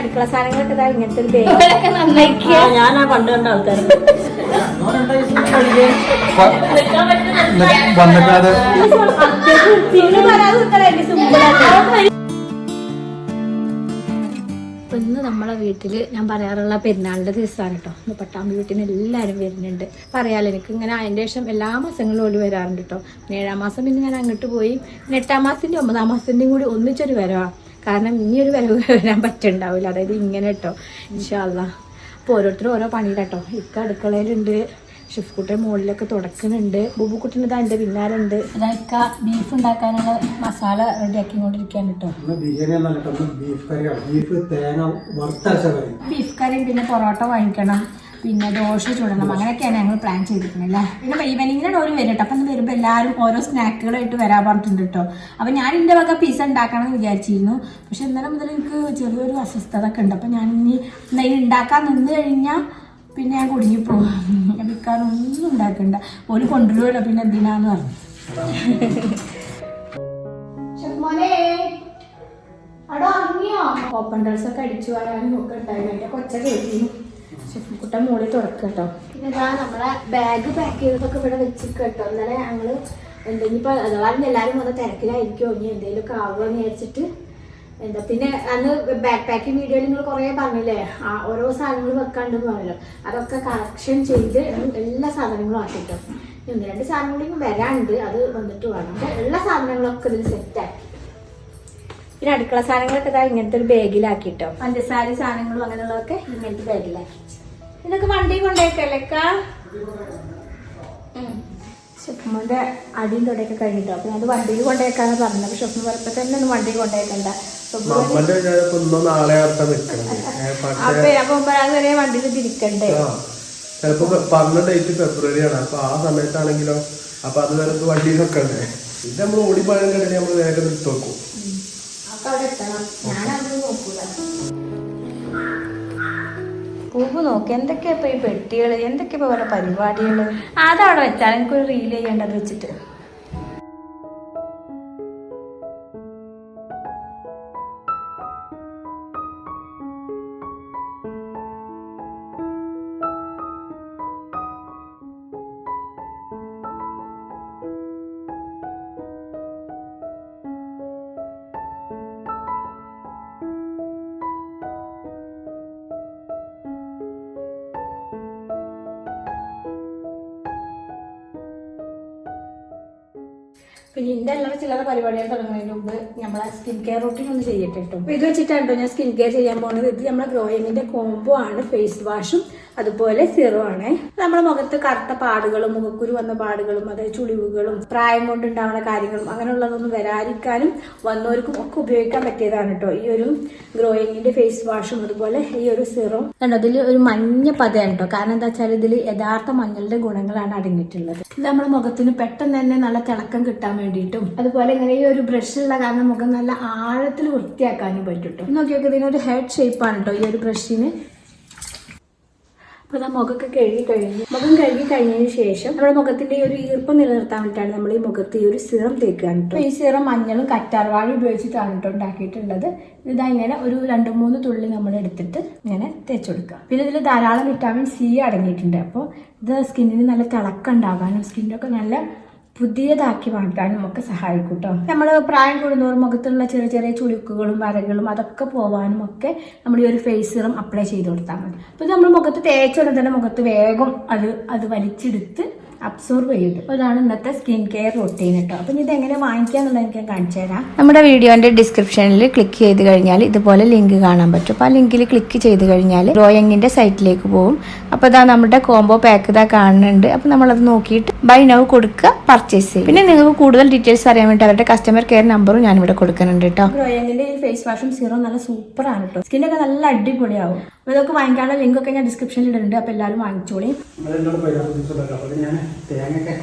അടുക്കള സാധനങ്ങളൊക്കെ ഇതാ ഇങ്ങനത്തെ ഒരു നന്നായിക്കുക ആ പണ്ട് കണ്ട ആൾക്കാർ വന്നിട്ട് പിന്നെ പറയാതെ നിൽക്കണല്ലേ സിമ്പിളാണ് അപ്പൊ ഇന്ന് നമ്മളെ വീട്ടിൽ ഞാൻ പറയാറുള്ള പെരുന്നാളിന്റെ ദിവസമാണ് കേട്ടോ. ഇന്ന് പട്ടാമ്പി വീട്ടിൽ നിന്ന് എല്ലാവരും വരുന്നുണ്ട്. പറയാലോ എനിക്ക് ഇങ്ങനെ അതിന്റെ ശേഷം എല്ലാ മാസങ്ങളും ഓടി വരാറുണ്ട് കേട്ടോ. ഏഴാം മാസം പിന്നെ ഞാൻ അങ്ങോട്ട് പോയി. എട്ടാം മാസത്തിന്റെ ഒമ്പതാം മാസത്തിന്റെയും കൂടി ഒന്നിച്ചൊരു വരവാ. കാരണം ഇനി ഒരു വരവ് വരാൻ പറ്റുണ്ടാവില്ല. അതായത് ഇങ്ങനെ കേട്ടോ ഇൻഷാല്ല അപ്പോൾ ഓരോരുത്തരും ഓരോ പണിയിലാട്ടോ ഇക്ക അടുക്കളയിലുണ്ട്. ഷിഫ്കുട്ടെ മുകളിലൊക്കെ തുടക്കുന്നുണ്ട്. ബുബുക്കുട്ടിന് ഇതാ എന്റെ പിന്നാലുണ്ട്. ഇക്ക ബീഫ് ഉണ്ടാക്കാനുള്ള മസാല റെഡിയാക്കി കൊണ്ടിരിക്കാൻ കേട്ടോ ബീഫ് കറിയും പിന്നെ പൊറോട്ട വാങ്ങിക്കണം. പിന്നെ ദോശ ചുടണം. അങ്ങനെയൊക്കെയാണ് ഞങ്ങൾ പ്ലാൻ ചെയ്തിരിക്കുന്നത് അല്ലേ? പിന്നെ ഈവനിങ്ങിനാണ് ഒരു വരും കേട്ടോ അപ്പം ഇന്ന് വരുമ്പോൾ എല്ലാവരും ഓരോ സ്നാക്കുകളായിട്ട് വരാൻ പറഞ്ഞിട്ടുണ്ട് കേട്ടോ അപ്പം ഞാൻ എന്റെ വക പിസ്സ ഉണ്ടാക്കണം എന്ന് വിചാരിച്ചിരുന്നു. പക്ഷെ ഇന്നലെ മുതൽ എനിക്ക് ചെറിയൊരു അസ്വസ്ഥത ഒക്കെ ഉണ്ട്. അപ്പം ഞാൻ ഇനി നെയ്യ് ഉണ്ടാക്കാൻ നിന്ന് കഴിഞ്ഞാൽ പിന്നെ ഞാൻ കുടുങ്ങിപ്പോകും വിൽക്കാനൊന്നും ഉണ്ടാക്കണ്ട. ഒരു കൊണ്ടുവരുമല്ലോ പിന്നെ എന്തിനാന്ന് പറഞ്ഞു. ഓപ്പൺ ഡ്രസ് ഒക്കെ അടിച്ചു വരാനും ഒക്കെ ഉണ്ടായിരുന്നു. എന്റെ കൊച്ച കേട്ടിരുന്നു ഷെഫിക്കുട്ട മോളി തുറക്കുക കേട്ടോ. ഇതാ നമ്മളെ ബാഗ് പാക്ക് ചെയ്തതൊക്കെ ഇവിടെ വെച്ചിരിക്കുക കേട്ടോ. ഇന്നലെ ഞങ്ങൾ അഥവാ ഇനി എല്ലാവരും വന്ന തിരക്കിലായിരിക്കുമോ ഇനി എന്തെങ്കിലുമൊക്കെ എന്ന് വിചാരിച്ചിട്ട് എന്താ പിന്നെ അന്ന് ബാക്ക് പാക്കിംഗ് വീഡിയോയിൽ നിങ്ങൾ കുറേ പറഞ്ഞില്ലേ? ആ ഓരോ സാധനങ്ങൾ വെക്കാണ്ട് പറഞ്ഞല്ലോ. അതൊക്കെ കളക്ഷൻ ചെയ്ത് എല്ലാ സാധനങ്ങളും ആക്കിട്ടോ ഒന്ന് രണ്ട് സാധനങ്ങളും വരാണ്ട് അത് വന്നിട്ട് വേണം. എല്ലാ സാധനങ്ങളൊക്കെ ഇതിൽ സെറ്റാക്കി പിന്നെ അടുക്കള സാധനങ്ങളൊക്കെ ഇതാ ഇങ്ങനത്തെ ഒരു ബാഗിലാക്കിട്ടോ. പഞ്ചസാര സാധനങ്ങളും അങ്ങനെയുള്ളതൊക്കെ ഇങ്ങനത്തെ ബാഗിലാക്കി. ഇതൊക്കെ വണ്ടി കൊണ്ടേക്കല്ലേക്ക ഷെഫ്മോന്റെ അടിയും തൊടയൊക്കെ കഴിഞ്ഞിട്ടോ? അപ്പൊ ഞാൻ വണ്ടിയിൽ കൊണ്ടേക്കാന്ന് പറഞ്ഞു അപ്പൊ ഷെഫ്മ പറഞ്ഞപ്പോ തന്നെ ഒന്ന് വണ്ടി കൊണ്ടേക്കണ്ട. അപ്പൊ അപ്പൊ ഒമ്പതാം വരെ വണ്ടിയിൽ തിരിക്കണ്ടേ ആ ചിലപ്പോ പറഞ്ഞ ഡേറ്റ് ഫെബ്രുവരി ആണ് അപ്പൊ ആ സമയത്താണെങ്കിലോ അപ്പൊ അത് വരെ വണ്ടി വണ്ടിയിൽ വെക്കണ്ടേ ഇത് നമ്മൾ ഓടിപ്പോയാൽ കഴിഞ്ഞാൽ നമ്മൾ വേഗം നിർത്തി വെക്കും. അവിടെ എത്തണം ഞാനതൊന്നും നോക്കൂല. പൂവ് നോക്ക് എന്തൊക്കെയാ ഇപ്പൊ ഈ പെട്ടികൾ? എന്തൊക്കെയാ ഇപ്പൊ പരിപാടികൾ? അതവിടെ വെച്ചാൽ എനിക്കൊരു റീൽ ചെയ്യേണ്ടത് വെച്ചിട്ട്. പിന്നെ ഇന്റെ എല്ലാ ചില്ലറ പരിപാടികൾ തുടങ്ങുന്നതിന് മുമ്പ് നമ്മളെ സ്കിൻ കെയർ റൂട്ടീൻ ഒന്ന് ചെയ്യട്ടെ കേട്ടോ ഇത് വെച്ചിട്ടാണ് കേട്ടോ ഞാൻ സ്കിൻ കെയർ ചെയ്യാൻ പോകുന്നത് ഇത് നമ്മളെ ഗ്രോയിങ്ങിന്റെ കോംബോ ആണ് ഫേസ് വാഷും അതുപോലെ സീറോ ആണ്. നമ്മുടെ മുഖത്ത് കറുത്ത പാടുകളും മുഖക്കുരു വന്ന പാടുകളും അതായത് ചുളിവുകളും പ്രായം കൊണ്ടുണ്ടാവുന്ന കാര്യങ്ങളും അങ്ങനെയുള്ളതൊന്നും വരാതിരിക്കാനും വന്നവർക്കും ഒക്കെ ഉപയോഗിക്കാൻ പറ്റിയതാണ് കേട്ടോ ഈ ഒരു ഗ്രോയിങ്ങിന്റെ ഫേസ് വാഷും അതുപോലെ ഈ ഒരു സീറോ. കണ്ടോ ഇതിൽ ഒരു മഞ്ഞ പതയാണ് കേട്ടോ കാരണം എന്താ വെച്ചാൽ ഇതിൽ യഥാർത്ഥ മഞ്ഞളുടെ ഗുണങ്ങളാണ് അടങ്ങിയിട്ടുള്ളത്. ഇത് നമ്മുടെ മുഖത്തിന് പെട്ടെന്ന് തന്നെ നല്ല തിളക്കം കിട്ടാൻ വേണ്ടിയിട്ടും അതുപോലെ ഇങ്ങനെ ഈ ഒരു ബ്രഷ് ഉള്ള കാരണം മുഖം നല്ല ആഴത്തിൽ വൃത്തിയാക്കാനും പറ്റും കേട്ടോ നോക്കി നോക്കി ഇതിനൊരു ഹെഡ് ഷേപ്പാണ് കേട്ടോ ഈ ഒരു ബ്രഷിന് അപ്പോൾ ആ മുഖമൊക്കെ കഴുകി കഴിഞ്ഞു മുഖം കഴുകി കഴിഞ്ഞതിന് ശേഷം നമ്മുടെ മുഖത്തിന്റെ ഒരു ഈർപ്പം നിലനിർത്താൻ വേണ്ടിയിട്ടാണ് നമ്മൾ ഈ മുഖത്ത് ഈ ഒരു സിറം തേക്കുകയാണ് കേട്ടോ. ഈ സിറം മഞ്ഞളും കറ്റാർവാഴയും ഉപയോഗിച്ചിട്ടാണ് കേട്ടോ ഉണ്ടാക്കിയിട്ടുള്ളത്. ഇതാ ഇങ്ങനെ ഒരു രണ്ട് മൂന്ന് തുള്ളി നമ്മൾ എടുത്തിട്ട് ഇങ്ങനെ തേച്ച് കൊടുക്കുക പിന്നെ ഇതിൽ ധാരാളം വിറ്റാമിൻ സി അടങ്ങിയിട്ടുണ്ട്. അപ്പോൾ ഇത് സ്കിന്നിന് നല്ല തിളക്കം ഉണ്ടാകാനും സ്കിന്നൊക്കെ നല്ല പുതിയതാക്കി മാറ്റാനും ഒക്കെ സഹായിക്കും കേട്ടോ നമ്മൾ പ്രായം കൂടുന്നവർ മുഖത്തുള്ള ചെറിയ ചെറിയ ചുളിക്കുകളും വരകളും അതൊക്കെ പോവാനും ഒക്കെ നമ്മൾ ഈ ഒരു ഫേസറും സിറം അപ്ലൈ ചെയ്ത് കൊടുത്താൽ മതി. അപ്പോൾ ഇത് നമ്മൾ മുഖത്ത് തേച്ചുകൊണ്ട് തന്നെ മുഖത്ത് വേഗം അത് അത് വലിച്ചെടുത്ത് അബ്സോർബ് ചെയ്യും അപ്പോൾ ഇതാണ് ഇന്നത്തെ സ്കിൻ കെയർ റൊട്ടീൻ കേട്ടോ അപ്പം ഇത് എങ്ങനെ വാങ്ങിക്കാന്നുള്ളത് എനിക്ക് കാണിച്ചു തരാം. നമ്മുടെ വീഡിയോന്റെ ഡിസ്ക്രിപ്ഷനിൽ ക്ലിക്ക് ചെയ്ത് കഴിഞ്ഞാൽ ഇതുപോലെ ലിങ്ക് കാണാൻ പറ്റും. അപ്പോൾ ആ ലിങ്കിൽ ക്ലിക്ക് ചെയ്ത് കഴിഞ്ഞാൽ ഡ്രോയിങ്ങിന്റെ സൈറ്റിലേക്ക് പോകും. അപ്പോൾ ഇതാ നമ്മുടെ കോംബോ പാക്ക് ഇതാ കാണുന്നുണ്ട്. അപ്പോൾ നമ്മളത് നോക്കിയിട്ട് ബൈ നൗ കൊടുക്കുക പർച്ചേസ് ചെയ്യും പിന്നെ നിങ്ങൾക്ക് കൂടുതൽ ഡീറ്റെയിൽസ് അറിയാൻ വേണ്ടി അവരുടെ കസ്റ്റമർ കെയർ നമ്പറും ഞാൻ ഇവിടെ കൊടുക്കുന്നുണ്ട് കേട്ടോ റോയലിന്റെ ഈ ഫേസ് വാഷും സീറോ നല്ല സൂപ്പറാണ് കേട്ടോ സ്കിന്നൊക്കെ നല്ല അടിപൊളിയാവും. അപ്പോൾ ഇതൊക്കെ വാങ്ങിക്കാനുള്ള ലിങ്ക് ഒക്കെ ഞാൻ ഡിസ്ക്രിപ്ഷനിൽ ഇടുന്നുണ്ട്. അപ്പോൾ എല്ലാവരും വാങ്ങിച്ചോളി. തേങ്ങയൊക്കെ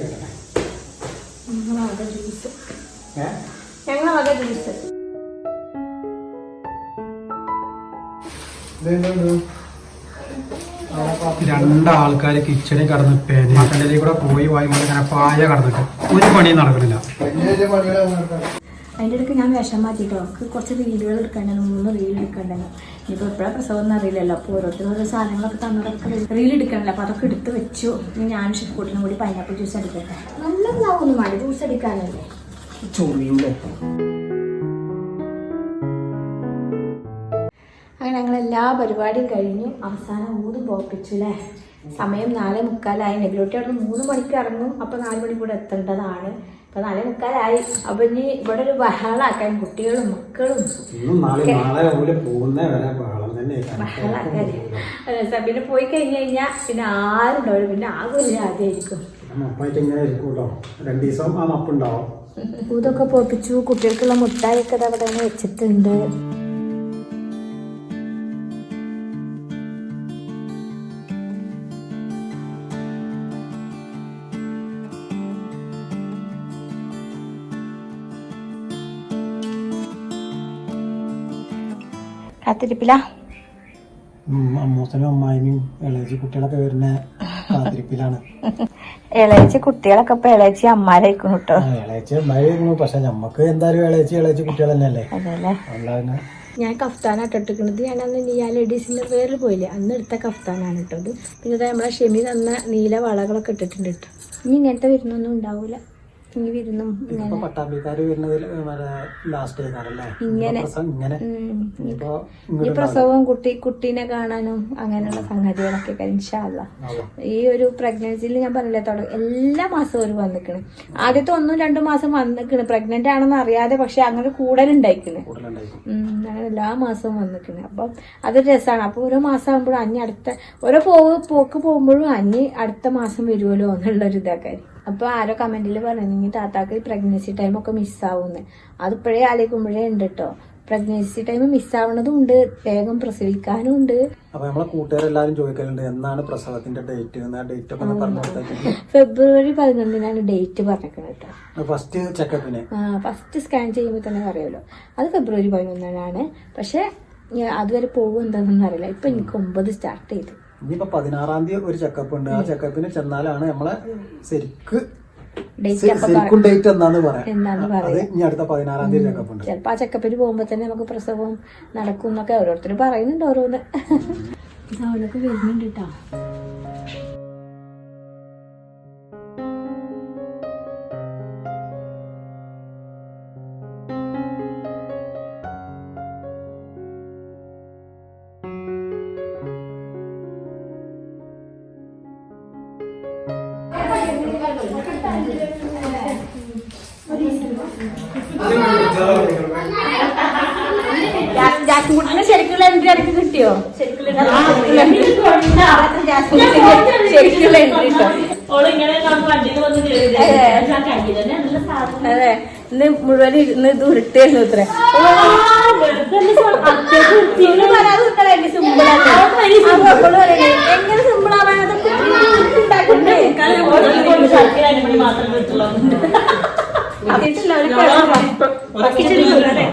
കേട്ടെ ഞങ്ങളവിടെ ജ്യൂസ് ഏഹ് ഞങ്ങളവിടെ ജ്യൂസ് ഇതെന്താണ് രണ്ടാൾക്കാര് കിച്ചണിൽ കടന്ന് പേന മട്ടന്റെ കൂടെ പോയി വായി ഇങ്ങനെ പായ കടന്നിട്ട് ഒരു പണിയും നടക്കണില്ല അതിന്റെ ഇടയ്ക്ക് ഞാൻ വിഷം മാറ്റിട്ടോ. എനിക്ക് കുറച്ച് റീലുകൾ എടുക്കണ്ടല്ലോ മൂന്ന് റീൽ എടുക്കണ്ടല്ലോ. ഇനിയിപ്പോൾ എപ്പോഴാണ് പ്രസവം എന്ന് അറിയില്ലല്ലോ. അപ്പോൾ ഓരോരുത്തരും ഓരോ സാധനങ്ങളൊക്കെ തന്നതൊക്കെ റീൽ എടുക്കണല്ലോ. അപ്പോൾ അതൊക്കെ എടുത്ത് വെച്ചു. ഇനി ഞാൻ ഷിഫ്കൂട്ടിനും കൂടി പൈനാപ്പിൾ ജ്യൂസ് അടിക്കട്ടെ നല്ലതാവുന്നു വേണ്ട. ജ്യൂസ് അടിക്കാനല്ലേ അങ്ങനെ ഞങ്ങൾ എല്ലാ പരിപാടിയും കഴിഞ്ഞു. അവസാനം ഊതും പോപ്പിച്ചു അല്ലേ സമയം നാല് മുക്കാലായി. നെഗ്ലോട്ടി അവിടെ മൂന്ന് മണിക്ക് ഇറങ്ങും. അപ്പോൾ നാല് മണി കൂടെ എത്തേണ്ടതാണ്. അപ്പോൾ നാല് മുക്കാലായി. അപ്പം ഇനി ഇവിടെ ഒരു ബഹളാക്കാൻ കുട്ടികളും മക്കളും ബഹളാക്കാൻ പിന്നെ പോയി കഴിഞ്ഞ് കഴിഞ്ഞാൽ പിന്നെ ആരും ഉണ്ടാവില്ല പിന്നെ ആകെ ഒരു ആദ്യമായിരിക്കും ഊതൊക്കെ പോപ്പിച്ചു. കുട്ടികൾക്കുള്ള മുട്ടായൊക്കെ അവിടെ വെച്ചിട്ടുണ്ട്. കാത്തിരിപ്പില? അമ്മൂസനും അമ്മായിനും ഇളയച്ചി കുട്ടികളൊക്കെ വരുന്ന കാത്തിരിപ്പിലാണ്. ഇളയച്ചി കുട്ടികളൊക്കെ ഇപ്പൊ ഇളയച്ചി അമ്മാരായിരിക്കും കേട്ടോ. ആ, ഇളയച്ചി അമ്മായി വരുന്നു പക്ഷെ നമ്മക്ക് എന്തായാലും ഇളയച്ചി ഇളയച്ചി കുട്ടികൾ തന്നെയല്ലേ? അല്ലാതെ ഞാൻ കഫ്താന ഇട്ടിരിക്കുന്നത് ഞാൻ അന്ന് നിയാ ലേഡീസിന്റെ വേറെ പോയില്ലേ? അന്ന് എടുത്ത കഫ്താനാണ് ഇട്ടത് പിന്നെ ദാ നമ്മളെ ഷെമി തന്ന നീല വളകളൊക്കെ ഇട്ടിട്ടുണ്ട് കേട്ടോ. ഇനി ഇങ്ങനത്തെ വരുന്നൊന്നും ഉണ്ടാവില്ല ഇനി വരുന്നു. ഇങ്ങനെ ഇപ്പൊ പട്ടാമ്പിക്കാര് വരുന്നതിൽ ലാസ്റ്റ് ആയിക്കാറല്ലേ ഇങ്ങനെ. ഈ പ്രസവവും കുട്ടി കുട്ടീനെ കാണാനും അങ്ങനെയുള്ള സംഗതികളൊക്കെ ഇൻഷാല്ല ഈ ഒരു പ്രഗ്നൻസിയിൽ ഞാൻ പറഞ്ഞില്ലേ തുടങ്ങി എല്ലാ മാസവും ഒരു വന്നിക്കണ്. ആദ്യത്തെ ഒന്നും രണ്ടും മാസം വന്നിക്കണ്. പ്രഗ്നന്റ് ആണെന്ന് അറിയാതെ പക്ഷെ അങ്ങനെ കൂടുതലുണ്ടായിക്കണ് അങ്ങനെ എല്ലാ മാസവും വന്നിക്കണ്. അപ്പം അതൊരു രസമാണ് അപ്പൊ ഓരോ മാസം ആകുമ്പോഴും അഞ്ഞ് അടുത്ത ഓരോ പോവ് പോക്ക് പോകുമ്പോഴും അഞ്ഞ് അടുത്ത മാസം വരുമല്ലോ എന്നുള്ളൊരു ഇതാക്കാരി. അപ്പോൾ ആരോ കമന്റിൽ പറഞ്ഞു താത്താക്ക് ടൈം പ്രഗ്നൻസി ടൈമൊക്കെ മിസ്സാവുമെന്ന് അതിപ്പോഴേ ആലോചിക്കുമ്പോഴേ ഉണ്ട് കേട്ടോ പ്രഗ്നൻസി ടൈം മിസ്സാവണതും ഉണ്ട് വേഗം പ്രസവിക്കാനും ഉണ്ട്. അപ്പൊ നമ്മളെ കൂട്ടുകാരെല്ലാരും ചോദിക്കലുണ്ട് എന്നാണ് പ്രസവത്തിന്റെ ഡേറ്റ് ആ ഡേറ്റ് ഒക്കെ ഒന്ന് പറഞ്ഞു ഫെബ്രുവരി പതിനൊന്നിനാണ് ഡേറ്റ് പറഞ്ഞേക്കുന്നത് കേട്ടോ ഫസ്റ്റ് ചെക്കപ്പിന് ഫസ്റ്റ് സ്കാൻ ചെയ്യുമ്പോൾ തന്നെ പറയുമല്ലോ. അത് ഫെബ്രുവരി പതിനൊന്നിനാണ്. പക്ഷെ അതുവരെ പോകും എന്താണെന്നറിയില്ല ഇപ്പം എനിക്ക് ഒമ്പത് സ്റ്റാർട്ട് ചെയ്തു. ഇനിയിപ്പോ പതിനാറാം തീയതി ഒരു ചെക്കപ്പ് ഉണ്ട്. ആ ചെക്കപ്പിന് ചെന്നാലാണ് നമ്മളെ ശരിക്ക് ശരിക്കും ഡേറ്റ് എന്നാന്ന് പറയാം. അത് ഇനി അടുത്ത പതിനാറാം തീയതി ചെക്കപ്പ് ഉണ്ട്. ചിലപ്പോ ആ ചെക്കപ്പിന് പോകുമ്പോ തന്നെ നമുക്ക് പ്രസവം നടക്കും എന്നൊക്കെ ഓരോരുത്തർ പറയുന്നുണ്ട് ഓരോന്ന്. അവനൊക്കെ വരുന്നുണ്ട് കേട്ടോ ജാസ്മിനെ ശരിക്കുള്ള എൻട്രി എനിക്ക് കിട്ടിയോ? ശരിക്കുള്ള എൻട്രി കിട്ടോ? അതെ. ഇന്ന് മുഴുവൻ ഇരുന്ന് ഇത് ഉരുട്ടായിരുന്നു ഇത്ര. എങ്ങനെ സിമ്പിൾ ആവാൻ അതൊക്കെ ഉണ്ടാക്കണ്ടേ? കിട്ടിയിട്ടില്ല നീ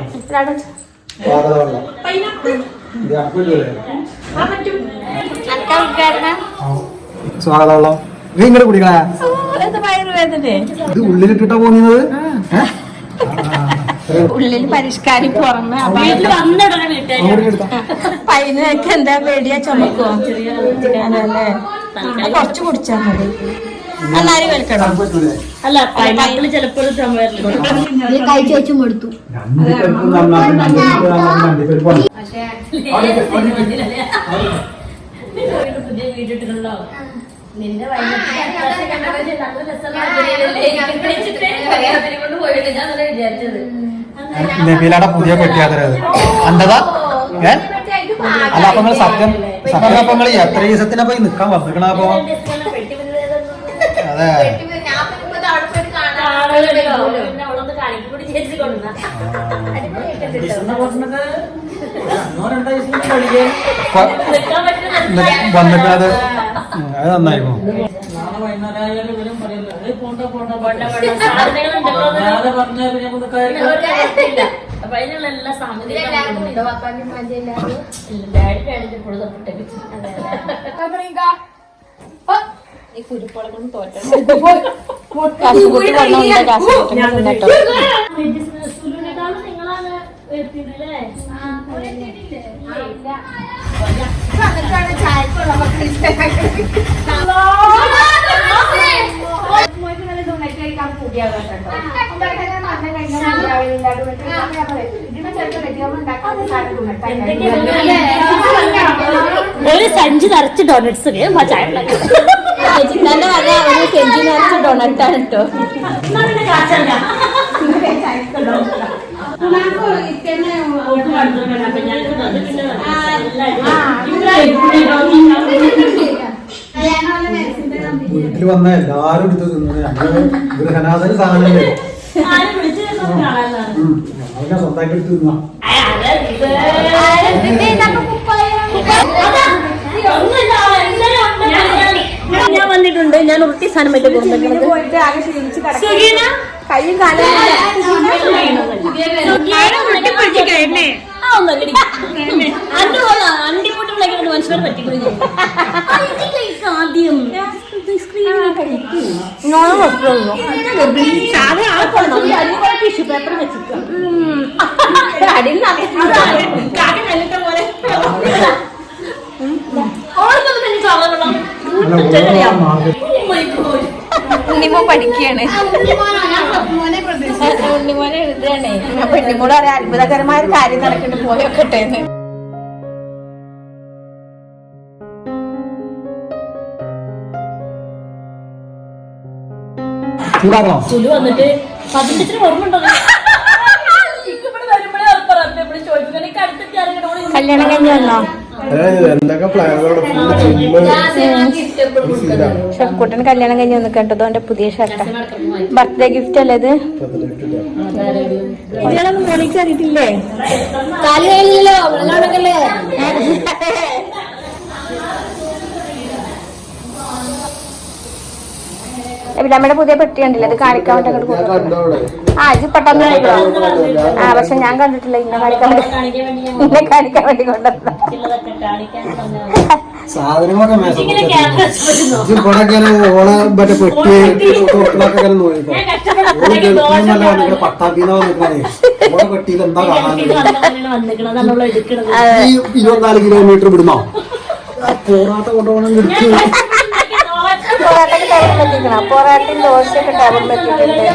സ്വാഗതം ഇത് ഇങ്ങോട്ട് കുടിക്കണേ? ഇത് ഉള്ളിലിട്ടിട്ടാ പോകുന്നത്? ഉള്ളിൽ പരിഷ്കാരി പുറമെ പൈനൊക്കെ എന്താ പേടിയാ ചുമക്കോ അതല്ലേ അത് കുറച്ച് കുടിച്ചാൽ മതി. അല്ല പൈനാപ്പിൾ ചിലപ്പോ കഴിച്ചു കൊടുത്തു നിന്റെ കൊണ്ട് പോയിട്ട് ഞാൻ നല്ല വിചാരിച്ചത്. നബീലയുടെ പുതിയ പെട്ടിയാത്തരത് അന്തതാ? ഏ? അല്ല അപ്പൊ നിങ്ങൾ സത്യം സത്യം അപ്പൊ നിങ്ങൾ എത്ര ദിവസത്തിനപ്പോ പോയി നിക്കാൻ വന്നിക്കണ നി- വന്നിക്കണത് ഉം, അത് നന്നായിരുന്നു. അപ്പൊ അതിനുള്ള എല്ലാ സാമഗ്രികളും സുലുവിനെക്കാളും നിങ്ങളാണ് എത്തിയിട്ടില്ലേ ഒരു സഞ്ചി നിറച്ച് ഡോണറ്റ്സ് ചായ രജിത്താന്റെ വക ഒരു സെഞ്ചി നിറച്ച് ഡൊണറ്റാണ് കേട്ടോ വീട്ടിൽ വന്ന എല്ലാരും എടുത്ത് തിന്നത് ഞങ്ങൾ ഗൃഹനാഥന സാധനല്ലേ? ഉം. ഞങ്ങളൊക്കെ സ്വന്തമായിട്ട് എടുത്ത് തിന്നാ ഞാൻ വന്നിട്ടുണ്ട്. ഞാൻ ഉരുട്ടി സാധനം പറ്റി കയ്യും കാലും ആദ്യം ടിഷ്യൂ പേപ്പർ വെച്ചിട്ട്. അടിയിൽ മാർഗം. ഉണ്ണിമോ പഠിക്കുകയാണ്. ഉണ്ണിമോനെ എഴുതുകയാണ്. അപ്പൊ ഉണ്ണിമോട് അറിയാം അത്ഭുതകരമായ ഒരു കാര്യം നടക്കുന്നുണ്ട് ചൂടാക്കണോ സുലു വന്നിട്ട് ഓർമ്മ ഉണ്ടോ കല്യാണം കഴിഞ്ഞു വന്നോ? എന്തൊക്കെ കല്യാണം കഴിഞ്ഞ് വന്നു കേട്ടതോ എന്റെ പുതിയ ഷർട്ടാ ബർത്ത്ഡേ ഗിഫ്റ്റ് അല്ലേ ഇത്? ഇയാളൊന്നും മോളിക്ക് അറിയിട്ടില്ലേ കാലി വെള്ളമൊക്കെ നമ്മുടെ പുതിയ പെട്ടി ഉണ്ടല്ലോ അത് കാണിക്കാൻ വേണ്ടി അങ്ങോട്ട് ആ ഇത് പെട്ടെന്ന് ആ പക്ഷെ ഞാൻ കണ്ടിട്ടില്ല. ഇന്നെ കാണിക്കാൻ വേണ്ടി കാണിക്കാൻ വേണ്ടി ഞാൻ ഇന്നെ കാണിക്കാൻ വേണ്ടി കൊണ്ടുവന്ന. സാധനങ്ങളൊക്കെ? ഇവിടെ ഓളെ മറ്റേ പെട്ടി തൊട്ടിലൊക്കെ നോക്കിക്കോ പട്ടാപ്പിന്നോ ഓളെ പെട്ടിയിൽ എന്താ കാണാൻ ഈ ഇരുപത്തിനാല് കിലോമീറ്റർ വിടുന്നോ പോറാത്ത കൊണ്ടുപോകണം എത്തിക്കണം പൊറാട്ടയും ദോശയൊക്കെ ടേബിൾ എത്തിയിട്ടുണ്ട്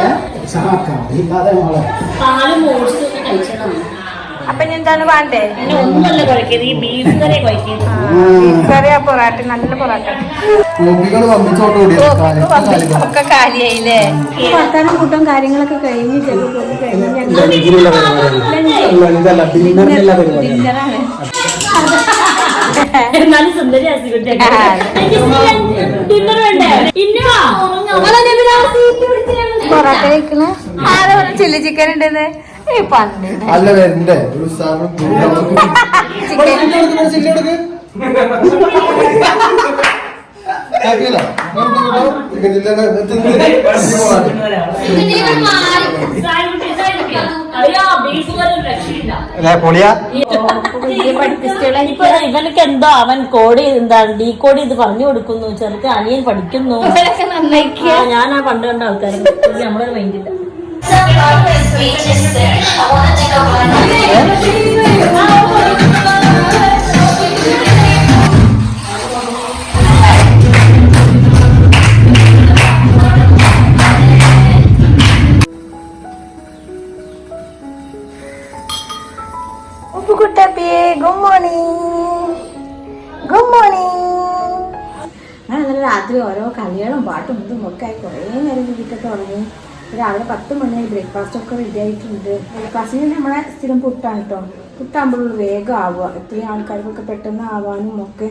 അപ്പൊ ഇനി എന്താണ് വേണ്ടേ? ബീഫ് കറി ആ പൊറാട്ട നല്ല പൊറാട്ട. ഒക്കെ കാര്യായില്ലേ? വർത്താനം കൂട്ടം കാര്യങ്ങളൊക്കെ കഴിഞ്ഞ് ഡിന്നറാണ്. എന്നാലും സുന്ദരി ഡിന്നർ വേണ്ടേ? പൊറാട്ട കഴിക്കണ? ആരോ ചില്ലി ചിക്കൻ ഉണ്ടെന്ന്. അല്ല വരണ്ടേ? പൊളിയാ? ഇവനക്ക് എന്തോ അവൻ കോഡ് എന്താണ് ഡീ കോഡ് ചെയ്ത് പറഞ്ഞു കൊടുക്കുന്നു. ചെറുക്ക് അനിയൻ പഠിക്കുന്നു. ഞാൻ ആ, ഞാനാ പണ്ട് കണ്ട ആൾക്കാർ നമ്മളൊരു മൈൻഡില്ല ഉപ്പുകുട്ടപ്പിയെ പത്ത് മണിയായി ബ്രേക്ക്ഫാസ്റ്റ് ഒക്കെ റെഡി ആയിട്ടുണ്ട്. ബ്രേക്ക്ഫാസ്റ്റിന് നമ്മളെ സ്ഥിരം പുട്ടാണ് കേട്ടോ പുട്ടാകുമ്പോഴുള്ള വേഗം ആവുക. ഇത്രയും ആൾക്കാർക്കൊക്കെ പെട്ടെന്ന് ആവാനും ഒക്കെ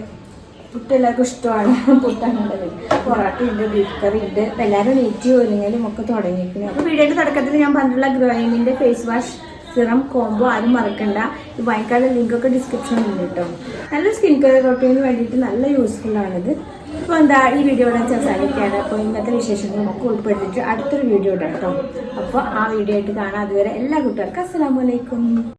പുട്ട് എല്ലാവർക്കും ഇഷ്ടമാണ്. പുട്ടാണുള്ളത് പൊറോട്ട ഉണ്ട് ബീഫ് കറി ഉണ്ട് എല്ലാവരും നെറ്റി ഒരുങ്ങലും ഒക്കെ തുടങ്ങിയിരിക്കുന്നു അപ്പോൾ വീഡിയോയുടെ തുടക്കത്തിൽ ഞാൻ പറഞ്ഞിട്ടുള്ള ഗ്രോയിങ്ങിന്റെ ഫേസ് വാഷ് സിറം കോംബോ ആരും മറക്കണ്ട. ഇത് വാങ്ങിക്കാനുള്ള ലിങ്കൊക്കെ ഡിസ്ക്രിപ്ഷനിൽ ഉണ്ട് കേട്ടോ നല്ല സ്കിൻ കെയർ റൊട്ടീന് വേണ്ടിയിട്ട് നല്ല യൂസ്ഫുൾ അപ്പോൾ എന്താ ഈ വീഡിയോ ഇവിടെ അവസാനിക്കുകയാണ് അപ്പോൾ ഇന്നത്തെ വിശേഷങ്ങൾ നമുക്ക് ഉൾപ്പെടുത്തിയിട്ട് അടുത്തൊരു വീഡിയോ ഇടാം കേട്ടോ അപ്പോൾ ആ വീഡിയോ ആയിട്ട് കാണാം. അതുവരെ എല്ലാ കൂട്ടുകാർക്കും അസ്സലാമലൈക്കും